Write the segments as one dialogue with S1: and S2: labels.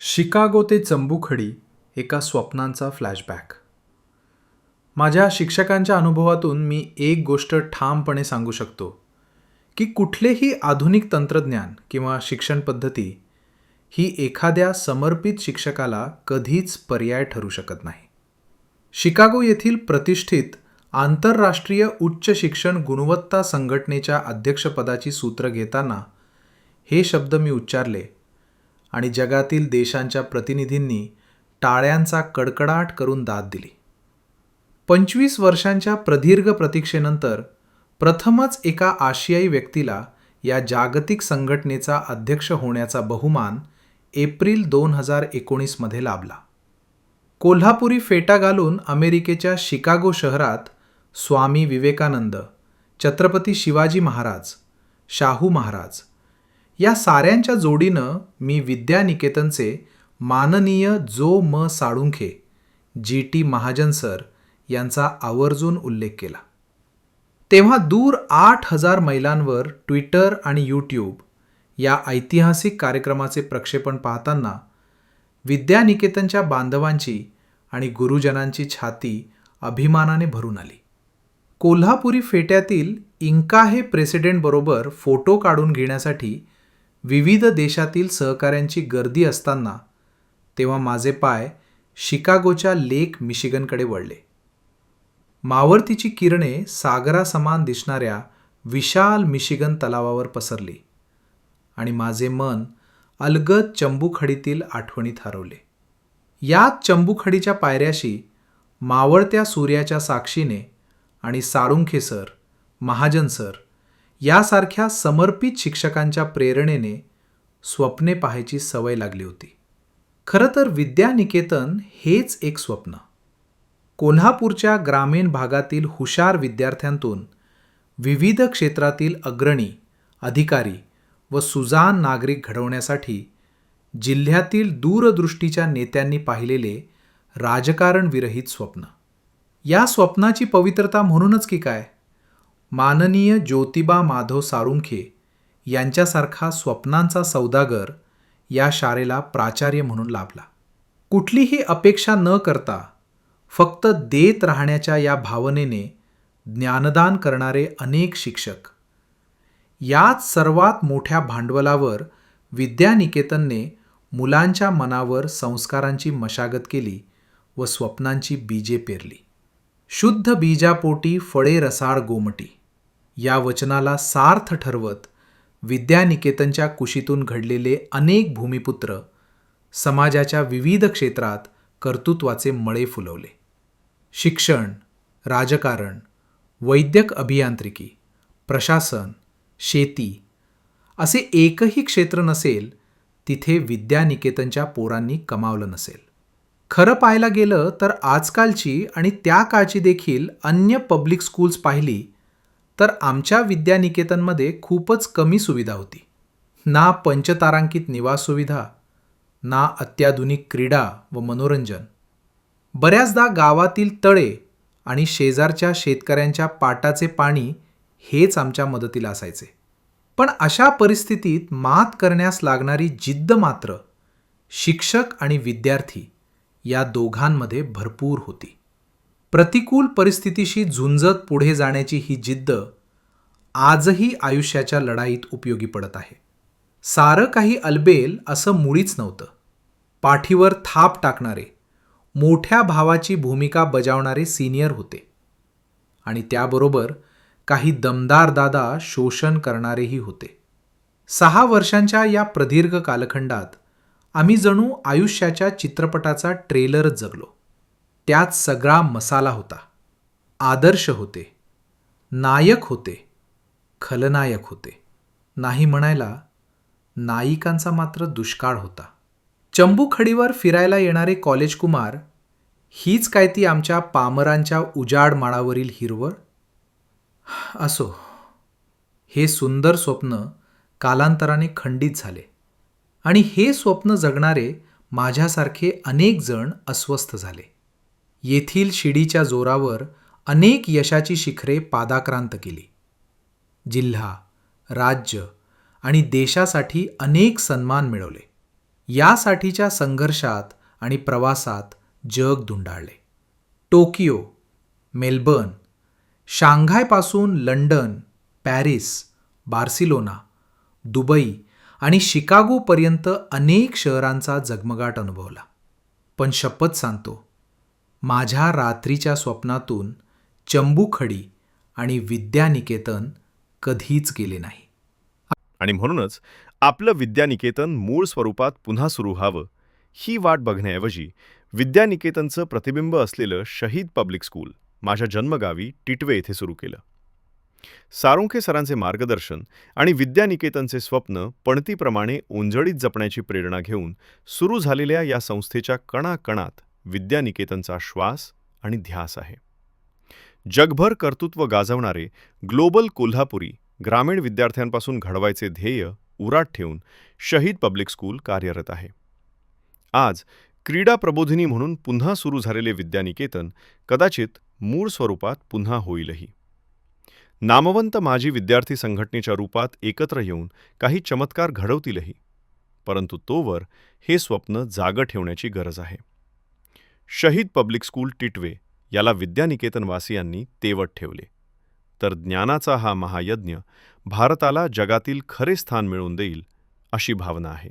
S1: Chicago ते चंबूखडी एका स्वप्नांचा फ्लॅशबॅक माझ्या शिक्षकांच्या अनुभवातून मी एक गोष्ट ठामपणे सांगू शकतो की कुठलेही आधुनिक तंत्रज्ञान किंवा शिक्षण पद्धती ही एखाद्या समर्पित शिक्षकाला कधीच पर्याय ठरू शकत नाही. शिकागो येथील प्रतिष्ठित आंतरराष्ट्रीय उच्च शिक्षण गुणवत्ता संघटनेच्या अध्यक्षपदाची सूत्र घेताना हे शब्द मी उच्चारले आणि जगातील देशांच्या प्रतिनिधींनी टाळ्यांचा कडकडाट करून दाद दिली. पंचवीस वर्षांच्या प्रदीर्घ प्रतीक्षेनंतर प्रथमच एका आशियाई व्यक्तीला या जागतिक संघटनेचा अध्यक्ष होण्याचा बहुमान एप्रिल दोन हजार एकोणीसमध्ये लाभला. कोल्हापुरी फेटा घालून अमेरिकेच्या शिकागो शहरात स्वामी विवेकानंद छत्रपती शिवाजी महाराज शाहू महाराज या साऱ्यांच्या जोडीनं मी विद्यानिकेतनचे माननीय जो म Salunkhe G T Mahajan sir यांचा आवर्जून उल्लेख केला. तेव्हा दूर आठ हजार मैलांवर ट्विटर आणि यूट्यूब या ऐतिहासिक कार्यक्रमाचे प्रक्षेपण पाहताना विद्यानिकेतनच्या बांधवांची आणि गुरुजनांची छाती अभिमानाने भरून आली. कोल्हापुरी फेट्यातील इंकाहे प्रेसिडेंटबरोबर फोटो काढून घेण्यासाठी विविध देशातील सहकाऱ्यांची गर्दी असताना तेव्हा माझे पाय शिकागोच्या लेक मिशिगनकडे वळले. मावळतीची किरणे सागरासमान दिसणाऱ्या विशाल मिशिगन तलावावर पसरली आणि माझे मन अलगद चंबूखडीतील आठवणीत हरवले याच चंबूखडीच्या पायऱ्याशी मावळत्या सूर्याच्या साक्षीने आणि साळुंखे सर महाजन सर यासारख्या समर्पित शिक्षकांच्या प्रेरणेने स्वप्ने पाहायची सवय लागली होती. खरं तर विद्यानिकेतन हेच एक स्वप्न. कोल्हापूरच्या ग्रामीण भागातील हुशार विद्यार्थ्यांतून विविध क्षेत्रातील अग्रणी अधिकारी व सुजान नागरिक घडवण्यासाठी जिल्ह्यातील दूरदृष्टीच्या नेत्यांनी पाहिलेले राजकारणविरहित स्वप्न. या स्वप्नाची पवित्रता म्हणूनच की काय? माननीय ज्योतिबा माधव साळुंखे यांच्यासारखा स्वप्नांचा सौदागर या शाळेला प्राचार्य म्हणून लाभला. कुठलीही अपेक्षा न करता फक्त देत राहण्याच्या या भावनेने ज्ञानदान करणारे अनेक शिक्षक याच सर्वात मोठ्या भांडवलावर विद्यानिकेतनने मुलांच्या मनावर संस्कारांची मशागत केली व स्वप्नांची बीजे पेरली. शुद्ध बीजापोटी फळे रसाळ गोमटी या वचनाला सार्थ ठरवत विद्यानिकेतनच्या कुशीतून घडलेले अनेक भूमिपुत्र समाजाच्या विविध क्षेत्रात कर्तृत्वाचे मळे फुलवले. शिक्षण राजकारण वैद्यक अभियांत्रिकी प्रशासन शेती असे एकही क्षेत्र नसेल तिथे विद्यानिकेतनच्या पोरांनी कमावलं नसेल. खरं पाहायला गेलं तर आजकालची आणि त्या काळची देखील अन्य पब्लिक स्कूल्स पाहिली तर आमच्या विद्यानिकेतनमध्ये खूपच कमी सुविधा होती. ना पंचतारांकित निवास सुविधा ना अत्याधुनिक क्रीडा व मनोरंजन. बऱ्याचदा गावातील तळे आणि शेजारच्या शेतकऱ्यांच्या पाटाचे पाणी हेच आमच्या मदतीला असायचे. पण अशा परिस्थितीत मात करण्यास लागणारी जिद्द मात्र शिक्षक आणि विद्यार्थी या दोघांमध्ये भरपूर होती. प्रतिकूल परिस्थितीशी झुंजत पुढे जाण्याची ही जिद्द आजही आयुष्याच्या लढाईत उपयोगी पडत आहे. सारं काही अलबेल असं मुळीच नव्हतं. पाठीवर थाप टाकणारे मोठ्या भावाची भूमिका बजावणारे सिनियर होते. आणि त्याबरोबर काही दमदार दादा शोषण करणारेही होते. सहा वर्षांच्या या प्रदीर्घ कालखंडात आम्ही जणू आयुष्याच्या चित्रपटाचा ट्रेलरच जगलो. त्यात सगळा मसाला होता. आदर्श होते. नायक होते. खलनायक होते. नाही म्हणायला नायिकांचा मात्र दुष्काळ होता. चंबूखडीवर फिरायला येणारे कॉलेज कुमार हीच काय ती आमच्या पामरांच्या उजाड माळावरील हिरवळ? असो हे सुंदर स्वप्न कालांतराने खंडित झाले आणि हे स्वप्न जगणारे माझ्यासारखे अनेक जण अस्वस्थ झाले. येथील शिडीच्या जोरावर अनेक यशाची शिखरे पादाक्रांत केली. जिल्हा राज्य आणि देशासाठी अनेक सन्मान मिळवले. यासाठीच्या संघर्षात आणि प्रवासात जग धुंडाळले. टोकियो मेलबर्न शांघायपासून लंडन पॅरिस बार्सिलोना दुबई आणि शिकागोपर्यंत अनेक शहरांचा जगमगाट अनुभवला. पण शपथ सांगतो माझ्या रात्रीच्या स्वप्नातून चंबूखडी आणि विद्यानिकेतन कधीच गेले नाही.
S2: आणि म्हणूनच आपलं विद्यानिकेतन मूळ स्वरूपात पुन्हा सुरू व्हावं ही वाट बघण्याऐवजी विद्यानिकेतनचं प्रतिबिंब असलेलं शहीद पब्लिक स्कूल माझ्या जन्मगावी टिटवे येथे सुरू केलं. सारोंखे सरांचे मार्गदर्शन आणि विद्यानिकेतनचे स्वप्न पणतीप्रमाणे उंजळीत जपण्याची प्रेरणा घेऊन सुरू झालेल्या या संस्थेच्या कणाकणात विद्यानिकेतनचा श्वास आणि ध्यास आहे. जगभर कर्तृत्व गाजवणारे ग्लोबल कोल्हापुरी ग्रामीण विद्यार्थ्यांपासून घडवायचे ध्येय उराट ठेवून शहीद पब्लिक स्कूल कार्यरत आहे. आज क्रीडा प्रबोधिनी म्हणून पुन्हा सुरू झालेले विद्यानिकेतन कदाचित मूळ स्वरूपात पुन्हा होईलही. नामवंत माजी विद्यार्थी संघटनेच्या रूपात एकत्र येऊन काही चमत्कार घडवतीलही परंतु तोवर हे स्वप्न जागं ठेवण्याची गरज आहे. शहीद पब्लिक स्कूल टिटवे याला विद्यानिकेतनवासियांनी तेवत ठेवले. तर ज्ञानाचा हा महायज्ञ भारताला जगातील खरे स्थान मिळवून देईल अशी भावना आहे.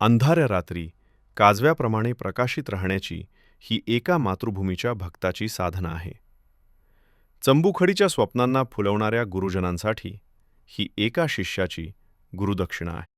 S2: अंधाऱ्या रात्री काजव्याप्रमाणे प्रकाशित राहण्याची ही एका मातृभूमीच्या भक्ताची साधना आहे. चंबुखडीच्या स्वप्नांना फुलवणाऱ्या गुरुजनांसाठी ही एका शिष्याची गुरुदक्षिणा आहे.